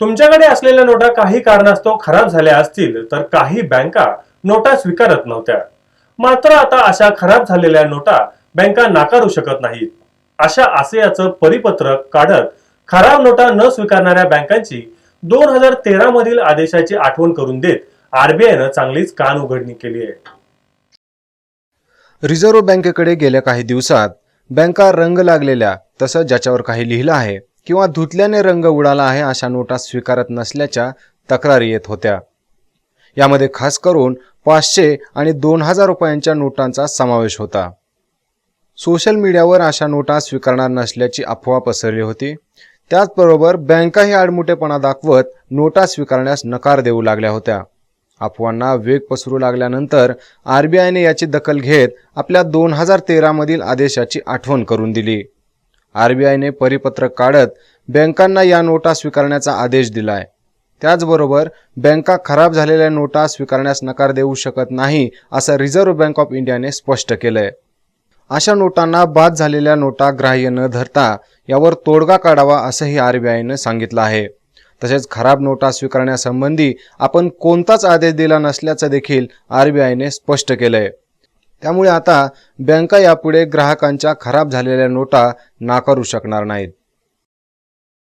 तुमच्याकडे असलेल्या नोटा काही कारणास्तव खराब झाल्या असतील तर काही बँका नोटा स्वीकारत नव्हत्या. मात्र आता अशा खराब झालेल्या नोटा बँका नाकारू शकत नाहीत. अशा आशयाचं परिपत्रक काढत खराब नोटा न स्वीकारणाऱ्या बँकांची दोन हजार तेरा मधील आदेशाची आठवण करून देत आरबीआयनं चांगलीच कान उघडणी केली आहे. रिझर्व्ह बँकेकडे गेल्या काही दिवसात बँका रंग लागलेल्या तसं ज्याच्यावर काही लिहिलं आहे किंवा धुतल्याने रंग उडाला आहे अशा नोटा स्वीकारत नसल्याच्या तक्रारी येत होत्या. यामध्ये खास करून पाचशे आणि दोन हजार रुपयांच्या नोटांचा समावेश होता. सोशल मीडियावर अशा नोटा स्वीकारणार नसल्याची अफवा पसरली होती. त्याचबरोबर बँकाही आडमुठेपणा दाखवत नोटा स्वीकारण्यास नकार देऊ लागल्या होत्या. अफवांना वेग पसरू लागल्यानंतर आरबीआयने याची दखल घेत आपल्या दोन हजार तेरामधील आदेशाची आठवण करून दिली. आरबीआयने परिपत्रक काढत बँकांना या नोटा स्वीकारण्याचा आदेश दिलाय. त्याचबरोबर बँका खराब झालेल्या नोटा स्वीकारण्यास नकार देऊ शकत नाही असं रिझर्व्ह बँक ऑफ इंडियाने स्पष्ट केलंय. अशा नोटांना बाद झालेल्या नोटा ग्राह्य न धरता यावर तोडगा काढावा असंही आरबीआयनं सांगितलं आहे. तसेच खराब नोटा स्वीकारण्यासंबंधी आपण कोणताच आदेश दिला नसल्याचं देखील आरबीआयने स्पष्ट केलंय. त्यामुळे आता बँका यापुढे ग्राहकांच्या खराब झालेल्या नोटा नाकारू शकणार नाहीत.